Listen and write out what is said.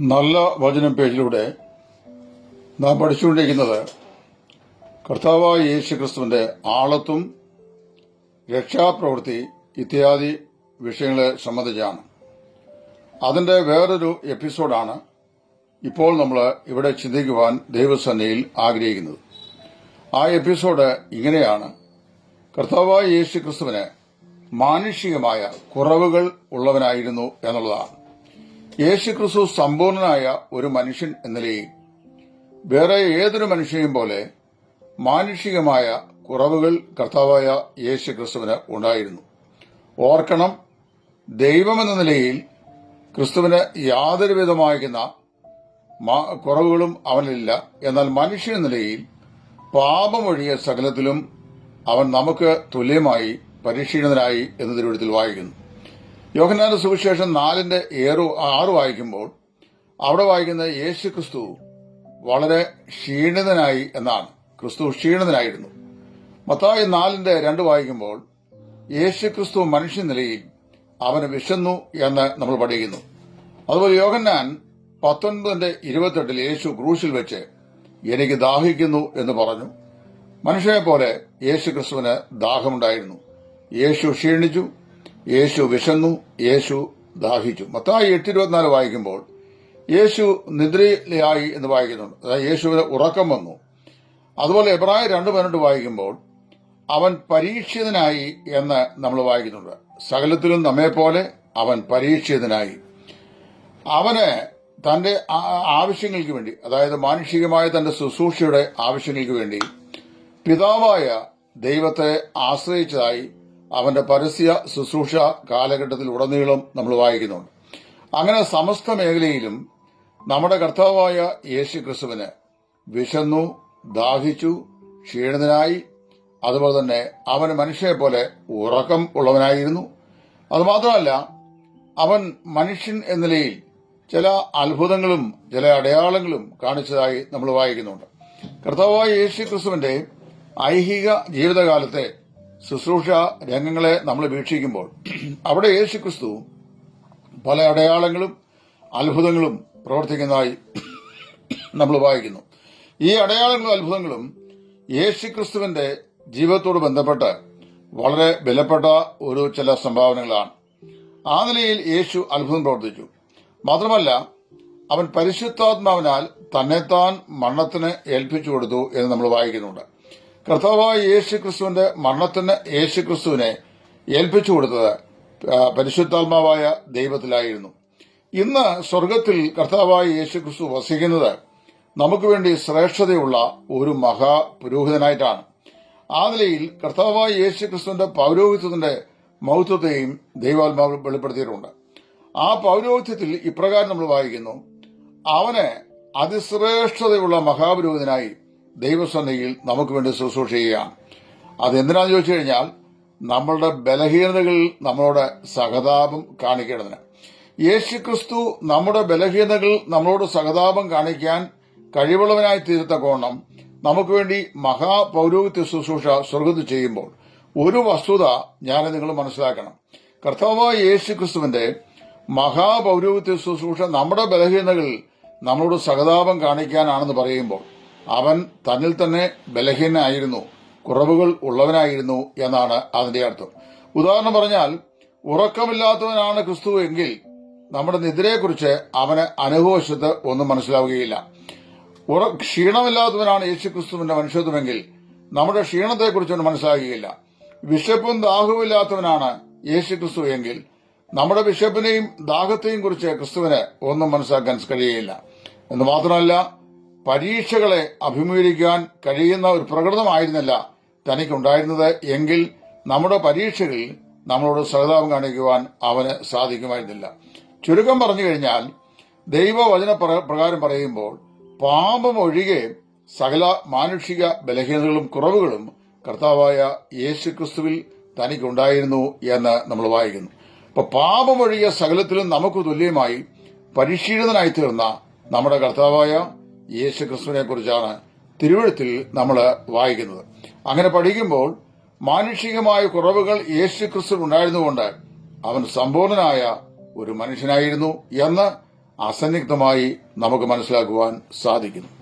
നല്ല വചനം പേജിലൂടെ നാം പഠിച്ചുകൊണ്ടിരിക്കുന്നത് കർത്താവായ യേശു ക്രിസ്തുവിന്റെ ആളത്വം രക്ഷാപ്രവൃത്തി ഇത്യാദി വിഷയങ്ങളെ സംബന്ധിച്ചാണ്. അതിന്റെ വേറൊരു എപ്പിസോഡാണ് ഇപ്പോൾ നമ്മൾ ഇവിടെ ചിന്തിക്കുവാൻ ദൈവസന്നയിൽ ആഗ്രഹിക്കുന്നത്. ആ എപ്പിസോഡ് ഇങ്ങനെയാണ്. കർത്താവായ യേശു ക്രിസ്തുവിന് മാനുഷികമായ കുറവുകൾ ഉള്ളവനായിരുന്നു എന്നുള്ളതാണ്. യേശു ക്രിസ്തു സമ്പൂർണനായ ഒരു മനുഷ്യൻ എന്ന നിലയിൽ വേറെ ഏതൊരു മനുഷ്യനെയും പോലെ മാനുഷികമായ കുറവുകൾ കർത്താവായ യേശു ക്രിസ്തുവിന് ഉണ്ടായിരുന്നു. ഓർക്കണം ദൈവമെന്ന നിലയിൽ ക്രിസ്തുവിന് യാതൊരു വിധമായിരിക്കുന്ന കുറവുകളും അവനില്ല എന്നാൽ മനുഷ്യൻ നിലയിൽ പാപമൊഴിയ സകലത്തിലും അവൻ നമുക്ക് തുല്യമായി പരിശീലനനായി എന്ന് തിരുവിടത്തിൽ വായിക്കുന്നു. യോഹന്നാന്റെ സുവിശേഷം നാലിന്റെ ഏറു ആറ് വായിക്കുമ്പോൾ അവിടെ വായിക്കുന്നത് യേശു ക്രിസ്തു വളരെ ക്ഷീണിതനായി എന്നാണ്. ക്രിസ്തു ക്ഷീണിതനായിരുന്നു. മത്തായി നാലിന്റെ രണ്ട് വായിക്കുമ്പോൾ യേശു ക്രിസ്തു മനുഷ്യ നിലയിൽ അവന് വിശന്നു എന്ന് നമ്മൾ പഠിക്കുന്നു. അതുപോലെ യോഹന്നാൻ പത്തൊൻപതിന്റെ ഇരുപത്തെട്ടിൽ യേശു ക്രൂശിൽ വെച്ച് എനിക്ക് ദാഹിക്കുന്നു എന്ന് പറഞ്ഞു. മനുഷ്യനെ പോലെ യേശു ക്രിസ്തുവിന് ദാഹമുണ്ടായിരുന്നു. യേശു ക്ഷീണിച്ചു. യേശു വിശന്നു യേശു ദാഹിച്ചു. മത്തായി എട്ട് ഇരുപത്തിനാല് വായിക്കുമ്പോൾ യേശു നിദ്രയിലായി എന്ന് വായിക്കുന്നുണ്ട്. അതായത് യേശുവിന് ഉറക്കം വന്നു. അതുപോലെ എബ്രായ രണ്ട് പതിനെട്ട് വായിക്കുമ്പോൾ അവൻ പരീക്ഷിതനായി എന്ന് നമ്മൾ വായിക്കുന്നുണ്ട്. സകലത്തിലും നമ്മെപ്പോലെ അവൻ പരീക്ഷിതനായി. അവന് തന്റെ ആവശ്യങ്ങൾക്ക് വേണ്ടി അതായത് മാനുഷികമായ തന്റെ ശുശ്രൂഷയുടെ ആവശ്യങ്ങൾക്ക് വേണ്ടി പിതാവായ ദൈവത്തെ ആശ്രയിച്ചതായി അവന്റെ പരസ്യ ശുശ്രൂഷ കാലഘട്ടത്തിൽ ഉടനീളം നമ്മൾ വായിക്കുന്നുണ്ട്. അങ്ങനെ സമസ്ത മേഖലയിലും നമ്മുടെ കർത്താവായ യേശു ക്രിസ്തുവിന് വിശന്നു ദാഹിച്ചു ക്ഷീണിതനായി അതുപോലെ തന്നെ അവൻ മനുഷ്യരെ പോലെ ഉറക്കം ഉള്ളവനായിരുന്നു. അതുമാത്രമല്ല അവൻ മനുഷ്യൻ എന്ന നിലയിൽ ചില അത്ഭുതങ്ങളും ചില അടയാളങ്ങളും കാണിച്ചതായി നമ്മൾ വായിക്കുന്നുണ്ട്. കർത്താവായ യേശു ക്രിസ്തുവിന്റെ ഐഹിക ജീവിതകാലത്തെ ശുശ്രൂഷ രംഗങ്ങളെ നമ്മൾ വീക്ഷിക്കുമ്പോൾ അവിടെ യേശു ക്രിസ്തു പല അടയാളങ്ങളും അത്ഭുതങ്ങളും പ്രവർത്തിക്കുന്നതായി നമ്മൾ വായിക്കുന്നു. ഈ അടയാളങ്ങളും അത്ഭുതങ്ങളും യേശു ക്രിസ്തുവിന്റെ ജീവിതത്തോട് ബന്ധപ്പെട്ട് വളരെ വിലപ്പെട്ട ഒരു ചില സംഭാവനകളാണ്. ആ നിലയിൽ യേശു അത്ഭുതം പ്രവർത്തിച്ചു. മാത്രമല്ല അവൻ പരിശുദ്ധാത്മാവിനാൽ തന്നെത്താൻ മരണത്തിന് ഏൽപ്പിച്ചു കൊടുത്തു എന്ന് നമ്മൾ വായിക്കുന്നുണ്ട്. കർത്താവായ യേശു ക്രിസ്തുവിന്റെ മരണത്തിന് യേശു ക്രിസ്തുവിനെ ഏൽപ്പിച്ചു കൊടുത്തത് പരിശുദ്ധാത്മാവായ ദൈവത്തിലായിരുന്നു. ഇന്ന് സ്വർഗത്തിൽ കർത്താവായ യേശു ക്രിസ്തു വസിക്കുന്നത് നമുക്ക് വേണ്ടി ശ്രേഷ്ഠതയുള്ള ഒരു മഹാപുരോഹിതനായിട്ടാണ്. ആ നിലയിൽ കർത്താവായ യേശു ക്രിസ്തുവിന്റെ പൗരോഹിത്യത്തിന്റെ മഹത്വത്തെയും ദൈവാത്മാവ് വെളിപ്പെടുത്തിയിട്ടുണ്ട്. ആ പൗരോഹിത്യത്തിൽ ഇപ്രകാരം നമ്മൾ വായിക്കുന്നു അവനെ അതിശ്രേഷ്ഠതയുള്ള മഹാപുരോഹിതനായി ദൈവസന്നയിൽ നമുക്ക് വേണ്ടി ശുശ്രൂഷ ചെയ്യുകയാണ്. അതെന്തിനാന്ന് ചോദിച്ചു കഴിഞ്ഞാൽ നമ്മളുടെ ബലഹീനതകളിൽ നമ്മളോട് സഹതാപം കാണിക്കേണ്ടതിന്. യേശുക്രിസ്തു നമ്മുടെ ബലഹീനതകൾ നമ്മളോട് സഹതാപം കാണിക്കാൻ കഴിവുള്ളവനായി തീരത്തക്കോണം നമുക്ക് വേണ്ടി മഹാപൗരോഹിത്യ ശുശ്രൂഷ സ്വർഗത്ത് ചെയ്യുമ്പോൾ ഒരു വസ്തുത ഞാൻ നിങ്ങൾ മനസ്സിലാക്കണം. കർത്താവായ യേശു ക്രിസ്തുവിന്റെ മഹാപൗരോഹിത്യ ശുശ്രൂഷ നമ്മുടെ ബലഹീനതകളിൽ നമ്മളോട് സഹതാപം കാണിക്കാനാണെന്ന് പറയുമ്പോൾ അവൻ തന്നിൽ തന്നെ ബലഹീനായിരുന്നു കുറവുകൾ ഉള്ളവനായിരുന്നു എന്നാണ് അതിന്റെ അർത്ഥം. ഉദാഹരണം പറഞ്ഞാൽ ഉറക്കമില്ലാത്തവനാണ് ക്രിസ്തു എങ്കിൽ നമ്മുടെ നിദ്രയെക്കുറിച്ച് അവന് അനുഭവശത്ത് ഒന്നും മനസ്സിലാവുകയില്ല. ഉറ ക്ഷീണമില്ലാത്തവനാണ് യേശു ക്രിസ്തുവിന്റെ മനുഷ്യത്വമെങ്കിൽ നമ്മുടെ ക്ഷീണത്തെക്കുറിച്ച് അവന് മനസ്സിലാകുകയില്ല വിശപ്പും ദാഹവുമില്ലാത്തവനാണ് യേശു ക്രിസ്തു എങ്കിൽ നമ്മുടെ വിശപ്പിനെയും ദാഹത്തെയും കുറിച്ച് ക്രിസ്തുവിന് ഒന്നും മനസ്സിലാക്കാൻ കഴിയുകയില്ല. എന്ന് മാത്രമല്ല പരീക്ഷകളെ അഭിമുഖീകരിക്കാൻ കഴിയുന്ന ഒരു പ്രകൃതമായിരുന്നില്ല തനിക്കുണ്ടായിരുന്നത് എങ്കിൽ നമ്മുടെ പരീക്ഷകളിൽ നമ്മളോട് സഹതാപം കാണിക്കുവാൻ അവന് സാധിക്കുമായിരുന്നില്ല. ചുരുക്കം പറഞ്ഞു കഴിഞ്ഞാൽ ദൈവവചന പ്രകാരം പറയുമ്പോൾ പാപം ഒഴികെ സകല മാനുഷിക ബലഹീനതകളും കുറവുകളും കർത്താവായ യേശു ക്രിസ്തുവിൽ തനിക്കുണ്ടായിരുന്നു എന്ന് നമ്മൾ വായിക്കുന്നു. അപ്പൊ പാപമൊഴിയ സകലത്തിലും നമുക്ക് തുല്യമായി പരിശീലിതനായി തീർന്ന നമ്മുടെ കർത്താവായ യേശു ക്രിസ്തുവിനെ കുറിച്ചാണ് തിരുവഴുത്തിൽ നമ്മൾ വായിക്കുന്നത്. അങ്ങനെ പഠിക്കുമ്പോൾ മാനുഷികമായ കുറവുകൾ യേശു ക്രിസ്തു ഉണ്ടായിരുന്നുകൊണ്ട് അവൻ സമ്പൂർണനായ ഒരു മനുഷ്യനായിരുന്നു എന്ന് അസന്നിഗ്ധമായി നമുക്ക് മനസ്സിലാക്കുവാൻ സാധിക്കുന്നു.